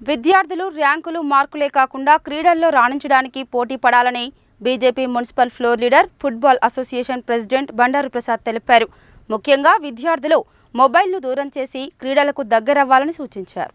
విద్యార్థులు ర్యాంకులు మార్కులే కాకుండా క్రీడల్లో రాణించడానికి పోటీ పడాలని BJP municipal floor leader football association president Bandaru Prasad తెలిపారు. ముఖ్యంగా విద్యార్థులు మొబైల్ను దూరం చేసి క్రీడలకు దగ్గరవ్వాలని సూచించారు.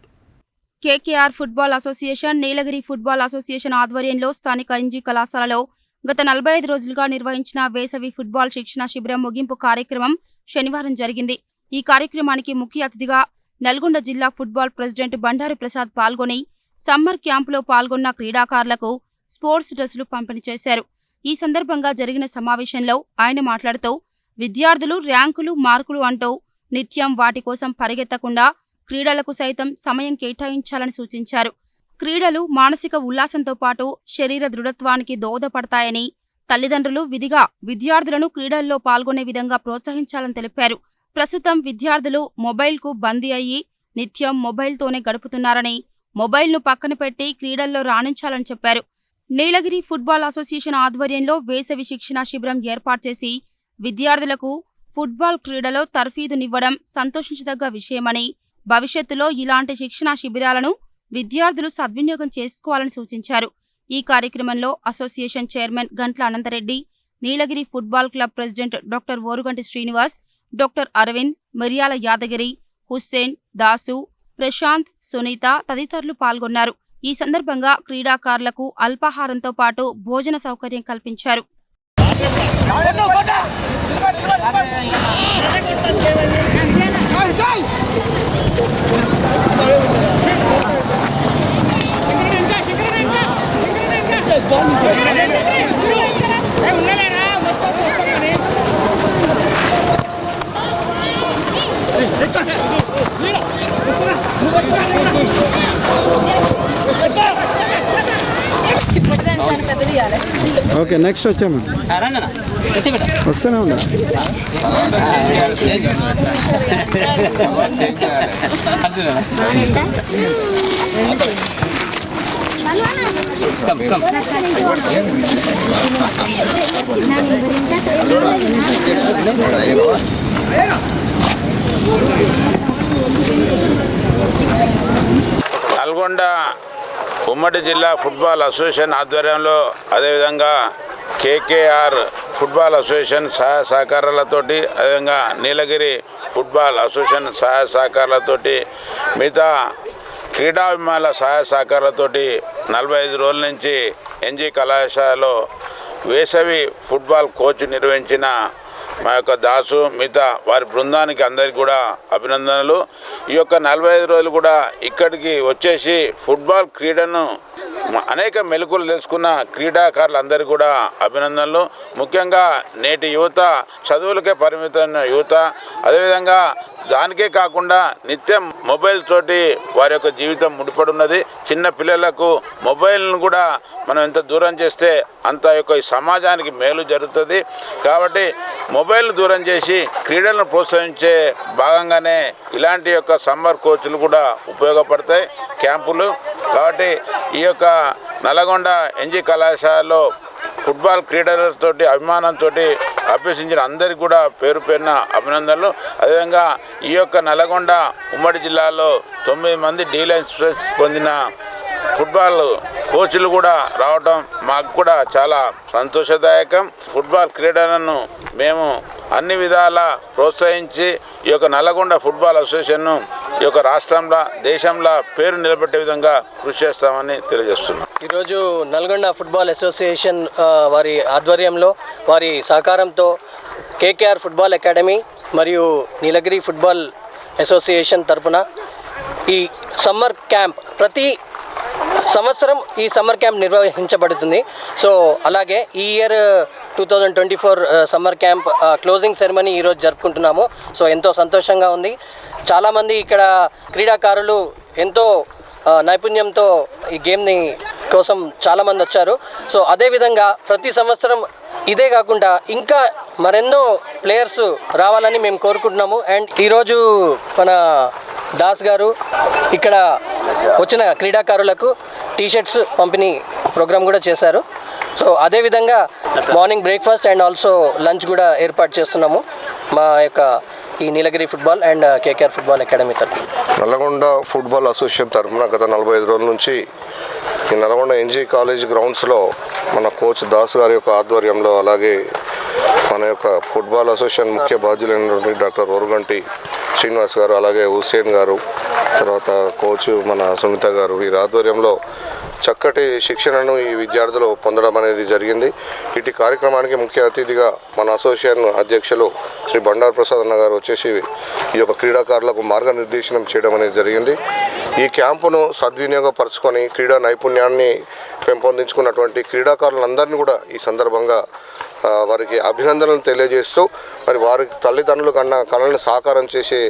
KKR football association Nilagiri football association ఆధ్వర్యంలో స్థానిక ఎన్జీ కళాశాలలో గత నలభై ఐదు రోజులుగా నిర్వహించిన వేసవి ఫుట్బాల్ శిక్షణ శిబిరం ముగింపు కార్యక్రమం శనివారం జరిగింది. ఈ కార్యక్రమానికి ముఖ్య అతిథిగా నల్గొండ జిల్లా ఫుట్బాల్ ప్రెసిడెంట్ బండారు ప్రసాద్ పాల్గొని సమ్మర్ క్యాంపులో పాల్గొన్న క్రీడాకారులకు స్పోర్ట్స్ డ్రెస్సులు పంపిణీ చేశారు. ఈ సందర్భంగా జరిగిన సమావేశంలో ఆయన మాట్లాడుతూ విద్యార్థులు ర్యాంకులు మార్కులు అంటూ నిత్యం వాటి కోసం పరిగెత్తకుండా క్రీడలకు సైతం సమయం కేటాయించాలని సూచించారు. క్రీడలు మానసిక ఉల్లాసంతో పాటు శరీర దృఢత్వానికి దోహదపడతాయని తల్లిదండ్రులు విధిగా విద్యార్థులను క్రీడల్లో పాల్గొనే విధంగా ప్రోత్సహించాలని తెలిపారు. ప్రస్తుతం విద్యార్థులు మొబైల్కు బందీ అయ్యి నిత్యం మొబైల్తోనే గడుపుతున్నారని మొబైల్ను పక్కన పెట్టి క్రీడల్లో రాణించాలని చెప్పారు. నీలగిరి ఫుట్బాల్ అసోసియేషన్ ఆధ్వర్యంలో వేసవి శిక్షణ శిబిరం ఏర్పాటు చేసి విద్యార్థులకు ఫుట్బాల్ క్రీడలో తర్ఫీదునివ్వడం సంతోషించదగ్గ విషయమని భవిష్యత్తులో ఇలాంటి శిక్షణా శిబిరాలను విద్యార్థులు సద్వినియోగం చేసుకోవాలని సూచించారు. ఈ కార్యక్రమంలో association chairman Gantla Ananthareddy Nilagiri football club president doctor Oruganti Srinivas doctor Aravind Miryala Yadagiri Hussain Dasu Prashanth Sunitha తదితరులు పాల్గొన్నారు. ఈ సందర్భంగా క్రీడాకారులకు అల్పాహారంతో పాటు భోజన సౌకర్యం కల్పించారు. ఓకే నెక్స్ట్ వచ్చాము వస్తూనే ఉన్నా. నల్గొండ ఉమ్మడి జిల్లా ఫుట్బాల్ అసోసియేషన్ ఆధ్వర్యంలో అదేవిధంగా కేకేఆర్ ఫుట్బాల్ అసోసియేషన్ సహాయ సహకారాలతోటి అదేవిధంగా నీలగిరి ఫుట్బాల్ అసోసియేషన్ సహాయ సహకారాలతోటి మిగతా క్రీడాభిమానుల సహాయ సహకారాలతోటి నలభై ఐదు రోజుల నుంచి ఎన్జీ కళాశాలలో వేసవి ఫుట్బాల్ కోచ్ నిర్వహించిన మా యొక్క దాసు మిగతా వారి బృందానికి అందరికీ కూడా అభినందనలు. ఈ యొక్క నలభై ఐదు రోజులు కూడా ఇక్కడికి వచ్చేసి ఫుట్బాల్ క్రీడను అనేక మెలకులు తెలుసుకున్న క్రీడాకారులందరికీ కూడా అభినందనలు. ముఖ్యంగా నేటి యువత చదువులకే పరిమితమైన యువత అదేవిధంగా దానికే కాకుండా నిత్యం మొబైల్ తోటి వారి యొక్క జీవితం ముడిపడి ఉన్నది చిన్న పిల్లలకు మొబైల్ను కూడా మనం ఎంత దూరం చేస్తే అంత యొక్క ఈ సమాజానికి మేలు జరుగుతుంది. కాబట్టి మొబైల్ దూరం చేసి క్రీడలను ప్రోత్సహించే భాగంగానే ఇలాంటి యొక్క సమ్మర్ కోచ్లు కూడా ఉపయోగపడతాయి క్యాంపులు. కాబట్టి ఈ యొక్క నల్గొండ ఎన్జీ కళాశాలలో ఫుట్బాల్ క్రీడలతోటి అభిమానంతో అభ్యసించిన అందరికీ కూడా పేరు పేరున అభినందనలు. అదేవిధంగా ఈ యొక్క నల్గొండ ఉమ్మడి జిల్లాలో తొమ్మిది మంది డీలైన్స్ పొందిన ఫుట్బాల్ కోచ్లు కూడా రావడం మాకు కూడా చాలా సంతోషదాయకం. ఫుట్బాల్ క్రీడలను మేము అన్ని విధాలా ప్రోత్సహించి ఈ యొక్క నల్లగొండ ఫుట్బాల్ అసోసియేషన్ను ఈ యొక్క రాష్ట్రంలో దేశంలో పేరు నిలబెట్టే విధంగా కృషి చేస్తామని తెలియజేస్తున్నాం. ఈరోజు నల్గొండ ఫుట్బాల్ అసోసియేషన్ వారి ఆధ్వర్యంలో వారి సహకారంతో కేకేఆర్ ఫుట్బాల్ అకాడమీ మరియు నీలగిరి ఫుట్బాల్ అసోసియేషన్ తరపున ఈ సమ్మర్ క్యాంప్ ప్రతి సంవత్సరం ఈ సమ్మర్ క్యాంప్ నిర్వహించబడుతుంది. సో అలాగే ఈ year two thousand twenty four summer camp closing ceremony ఈరోజు జరుపుకుంటున్నాము. సో ఎంతో సంతోషంగా ఉంది. చాలామంది ఇక్కడ క్రీడాకారులు ఎంతో uh, నైపుణ్యంతో ఈ గేమ్ని కోసం చాలామంది వచ్చారు. సో అదేవిధంగా ప్రతి సంవత్సరం ఇదే కాకుండా ఇంకా మరెన్నో ప్లేయర్స్ రావాలని మేము కోరుకుంటున్నాము. అండ్ ఈరోజు మన దాస్ గారు ఇక్కడ వచ్చిన క్రీడాకారులకు టీషర్ట్స్ పంపిణీ ప్రోగ్రామ్ కూడా చేశారు. సో అదేవిధంగా morning breakfast and also lunch కూడా ఏర్పాటు చేస్తున్నాము మా యొక్క ఈ Nilagiri football and KKR football academy తరఫున. నల్గొండ ఫుట్బాల్ అసోసియేషన్ తరఫున గత నలభై ఐదు రోజుల నుంచి ఈ నల్గొండ ఎన్జీ కాలేజ్ గ్రౌండ్స్లో మన కోచ్ దాస్ గారి యొక్క ఆధ్వర్యంలో అలాగే మన యొక్క ఫుట్బాల్ అసోసియేషన్ ముఖ్య బాధ్యులైనటువంటి డాక్టర్ ఓరుగంటి శ్రీనివాస్ గారు అలాగే హుసేన్ గారు తర్వాత కోచ్ మన సునీత గారు వీరి ఆధ్వర్యంలో చక్కటి శిక్షణను ఈ విద్యార్థులు పొందడం అనేది జరిగింది. ఇటు కార్యక్రమానికి ముఖ్య అతిథిగా మన అసోసియేషన్ అధ్యక్షులు శ్రీ బండారు ప్రసాద్ అన్న గారు వచ్చేసి ఈ యొక్క క్రీడాకారులకు మార్గనిర్దేశనం చేయడం అనేది జరిగింది. ఈ క్యాంపును సద్వినియోగపరచుకొని క్రీడా నైపుణ్యాన్ని పెంపొందించుకున్నటువంటి క్రీడాకారులందరినీ కూడా ఈ సందర్భంగా వారికి అభినందనలు తెలియజేస్తూ మరి వారి తల్లిదండ్రులు కన్నా కళలను సాకారం చేసే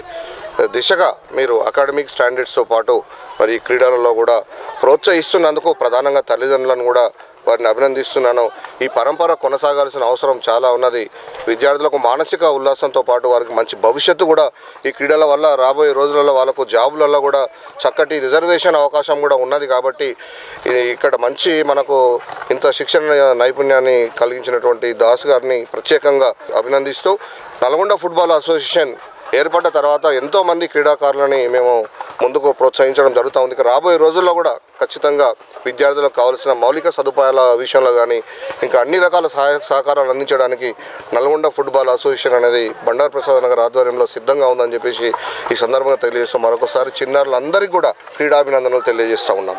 దిశగా మీరు అకాడమిక్ స్టాండర్డ్స్తో పాటు మరి క్రీడలలో కూడా ప్రోత్సహిస్తున్నందుకు ప్రధానంగా తల్లిదండ్రులను కూడా వారిని అభినందిస్తున్నాను. ఈ పరంపర కొనసాగాల్సిన అవసరం చాలా ఉన్నది. విద్యార్థులకు మానసిక ఉల్లాసంతో పాటు వారికి మంచి భవిష్యత్తు కూడా ఈ క్రీడల వల్ల రాబోయే రోజులలో వాళ్ళకు జాబులలో కూడా చక్కటి రిజర్వేషన్ అవకాశం కూడా ఉన్నది కాబట్టి ఇక్కడ మంచి మనకు ఇంత శిక్షణ నైపుణ్యాన్ని కలిగించినటువంటి దాస్ గారిని ప్రత్యేకంగా అభినందిస్తూ నల్గొండ ఫుట్బాల్ అసోసియేషన్ ఏర్పడ్డ తర్వాత ఎంతోమంది క్రీడాకారులని మేము ముందుకు ప్రోత్సహించడం జరుగుతూ ఉంది. రాబోయే రోజుల్లో కూడా ఖచ్చితంగా విద్యార్థులకు కావాల్సిన మౌలిక సదుపాయాల విషయంలో కానీ ఇంకా అన్ని రకాల సహాయ సహకారాలు అందించడానికి నల్గొండ ఫుట్బాల్ అసోసియేషన్ అనేది బండారు ప్రసాద్ నగర్ ఆధ్వర్యంలో సిద్ధంగా ఉందని చెప్పేసి ఈ సందర్భంగా తెలియజేస్తాం మరొకసారి చిన్నారులందరికీ కూడా క్రీడాభినందనలు తెలియజేస్తూ ఉన్నాం.